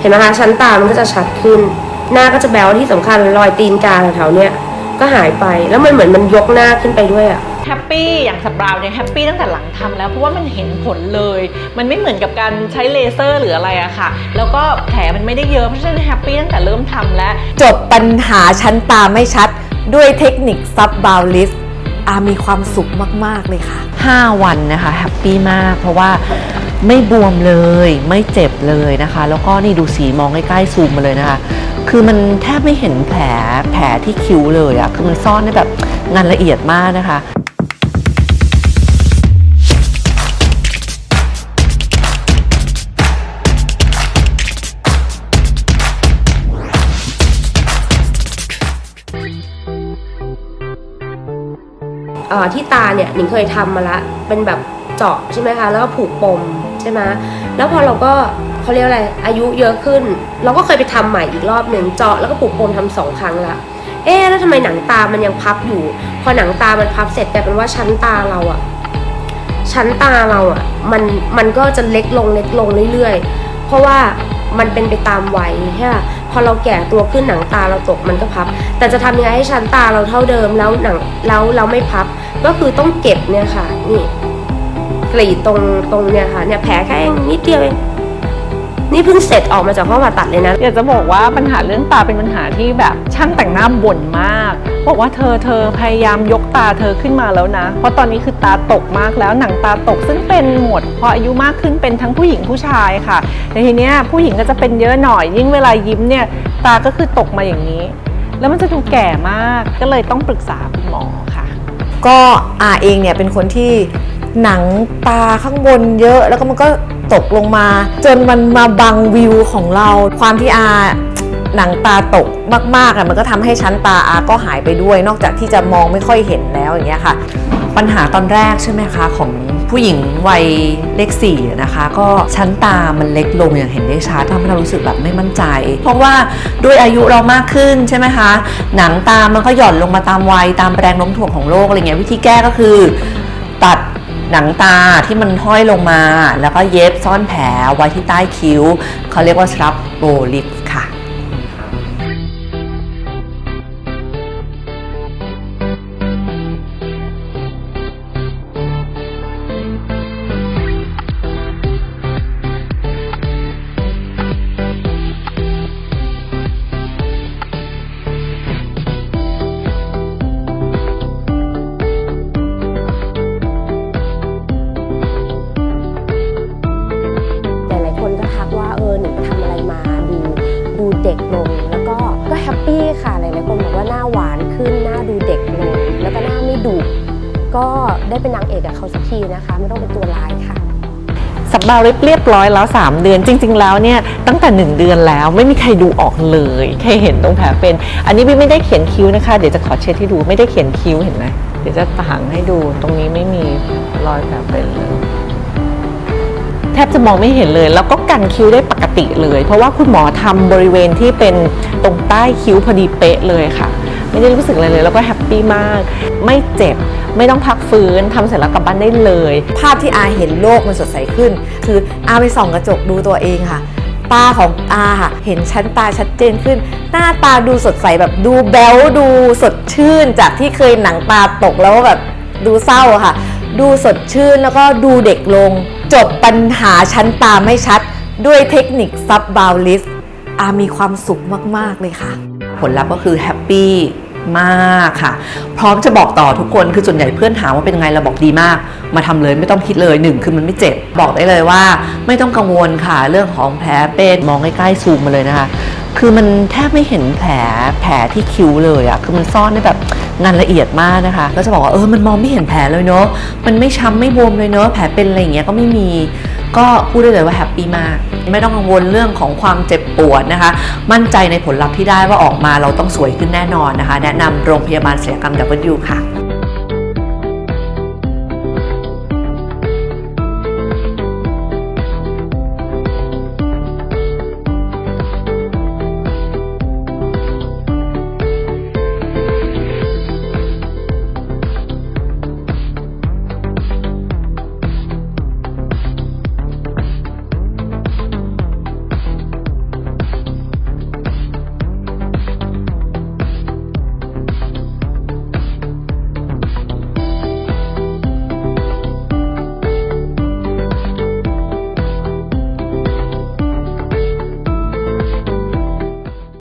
เห็นไหมคะชั้นตามันก็จะชัดขึ้น หน้าก็จะแบวที่สำคัญรอยตีนกาแถวๆเนี้ยก็หายไปแล้วมันเหมือนมันยกหน้าขึ้นไปด้วยอะแฮปปี้อย่างสับราวเนี่ยแฮปปี้ตั้งแต่หลังทำแล้วเพราะว่ามันเห็นผลเลย มันไม่เหมือนกับการใช้เลเซอร์หรืออะไรอะค่ะ แล้วก็แผลมันไม่ได้เยอะเพราะฉะนั้นแฮปปี้ตั้งแต่เริ่มทำแล้ว จบปัญหาชั้นตาไม่ชัดด้วยเทคนิคซับบาวลิฟอามีความสุขมาก ๆ เลยค่ะ 5 วันนะคะแฮปปี้มากเพราะว่า ไม่บวมเลยไม่เจ็บเลยนะคะ แล้วก็นี่ดูสีมองใกล้ๆซูมมาเลยนะคะ คือมันแทบไม่เห็นแผลแผลที่คิ้วเลยอะคือมันซ่อนได้แบบงานละเอียดมากนะคะอ่อที่ตาเนี่ยหนิงเคยทำมาละเป็นแบบเจาะใช่ไหมคะ แล้วก็ผูกปม ช่ไหมแล้วพอเราก็เขาเรียกอะไรอายุเยอะขึ้น เราก็เคยไปทำใหม่อีกรอบหนึ่งเจาะแล้วก็ผูกปมทำสองครั้งละเอ๊แล้วทำไมหนังตามันยังพับอยู่ พอหนังตามันพับเสร็จกลายเป็นว่าชั้นตาเราอะชั้นตาเราอะมันมันก็จะเล็กลงเล็กลงเรื่อยๆ เพราะว่ามันเป็นไปตามวัยใช่ปะพอเราแก่ตัวขึ้นหนังตาเราตกมันก็พับ แต่จะทำยังไงให้ชั้นตาเราเท่าเดิมแล้วหนังแล้วเราไม่พับ ก็คือต้องเก็บเนี่ยค่ะนี่ กรีดตรงตรงเนี่ยค่ะเนี่ยแผลแค่นิดเดียวเองนี่เพิ่งเสร็จออกมาจากห้องผ่าตัดเลยนะ อยากจะบอกว่าปัญหาเรื่องตาเป็นปัญหาที่แบบช่างแต่งหน้าบ่นมาก บอกว่าเธอเธอพยายามยกตาเธอขึ้นมาแล้วนะ เพราะตอนนี้คือตาตกมากแล้วหนังตาตกซึ่งเป็นหมดพออายุมากขึ้นเป็นทั้งผู้หญิงผู้ชายค่ะแต่ทีเนี้ยผู้หญิงก็จะเป็นเยอะหน่อย ยิ่งเวลายิ้มเนี่ยตาก็คือตกมาอย่างนี้ แล้วมันจะดูแก่มากก็เลยต้องปรึกษาคุณหมอค่ะ ก็อาเองเนี่ยเป็นคนที่ หนังตาข้างบนเยอะ แล้วก็มันก็ตกลงมา จนมันมาบังวิวของเรา ความที่อาหนังตาตกมากๆอะมันก็ทำให้ชั้นตาอาก็หายไปด้วย นอกจากที่จะมองไม่ค่อยเห็นแล้วอย่างเงี้ยค่ะ ปัญหาตอนแรกใช่ไหมคะของผู้หญิงวัยเลขสี่นะคะ ก็ชั้นตามันเล็กลงอย่างเห็นได้ชัดทำให้เรารู้สึกแบบไม่มั่นใจ เพราะว่าด้วยอายุเรามากขึ้นใช่ไหมคะ หนังตามันก็หย่อนลงมาตามวัยตามแรงโน้มถ่วงของโลกอะไรเงี้ยวิธีแก้ก็คือ ตัด หนังตาที่มันห้อยลงมา แล้วก็เย็บซ่อนแผลไว้ที่ใต้คิ้ว เขาเรียกว่าสครับโบลิฟ เด็กลง แล้วก็ก็แฮปปี้ค่ะหลายๆคนบอกว่าหน้าหวานขึ้นหน้าดูเด็กลงแล้วก็หน้าไม่ดุก็ได้เป็นนางเอกกับเขาสักทีนะคะ ไม่ต้องเป็นตัวร้ายค่ะสับบาริบเรียบร้อยแล้ว 3 เดือนจริง ๆ แล้วเนี่ยตั้งแต่ 1 เดือนแล้วไม่มีใครดูออกเลยแค่เห็นตรงแผลเป็น อันนี้พี่ไม่ได้เขียนคิ้วนะคะ เดี๋ยวจะขอเช็ดให้ดูไม่ได้เขียนคิ้วเห็นไหมเดี๋ยวจะต่างให้ดูตรงนี้ไม่มีรอยแผลเป็นเลย แทบจะมองไม่เห็นเลย แล้วก็กันคิ้วได้ปกติเลย เพราะว่าคุณหมอทำบริเวณที่เป็นตรงใต้คิ้วพอดีเป๊ะเลยค่ะ ไม่ได้รู้สึกอะไรเลย แล้วก็แฮปปี้มาก ไม่เจ็บไม่ต้องพักฟื้นทำเสร็จแล้วกลับบ้านได้เลย ภาพที่อาเห็นโลกมันสดใสขึ้น คืออาไปส่องกระจกดูตัวเองค่ะตาของอาค่ะเห็นชั้นตาชัดเจนขึ้น หน้าตาดูสดใสแบบดูแบ๊วดูสดชื่น จากที่เคยหนังตาตกแล้วแบบดูเศร้าค่ะ ดูสดชื่นแล้วก็ดูเด็กลง จบปัญหาชั้นตาไม่ชัด ด้วยเทคนิคซับบาวลิฟอามีความสุขมาก ๆ เลยค่ะ ผลลัพธ์ก็คือแฮปปี้มากค่ะ พร้อมจะบอกต่อทุกคนคือส่วนใหญ่เพื่อนถามว่าเป็นไงเราบอกดีมาก มาทำเลยไม่ต้องคิดเลยหนึ่งคือมันไม่เจ็บ บอกได้เลยว่า ไม่ต้องกังวลค่ะ เรื่องของแผลเป็นมองใกล้ๆซูมมาเลยนะคะ คือมันแทบไม่เห็นแผลแผลที่คิ้วเลยอะคือมันซ่อนได้แบบงานละเอียดมากนะคะ ก็จะบอกว่าเออมันมองไม่เห็นแผลเลยเนาะมันไม่ช้ำไม่บวมเลยเนาะแผลเป็นอะไรอย่างเงี้ยก็ไม่มีก็พูดได้เลยว่าแฮปปี้มาก ไม่ต้องกังวลเรื่องของความเจ็บปวดนะคะ มั่นใจในผลลัพธ์ที่ได้ว่าออกมาเราต้องสวยขึ้นแน่นอนนะคะ แนะนำโรงพยาบาลศัลยกรรม W ค่ะ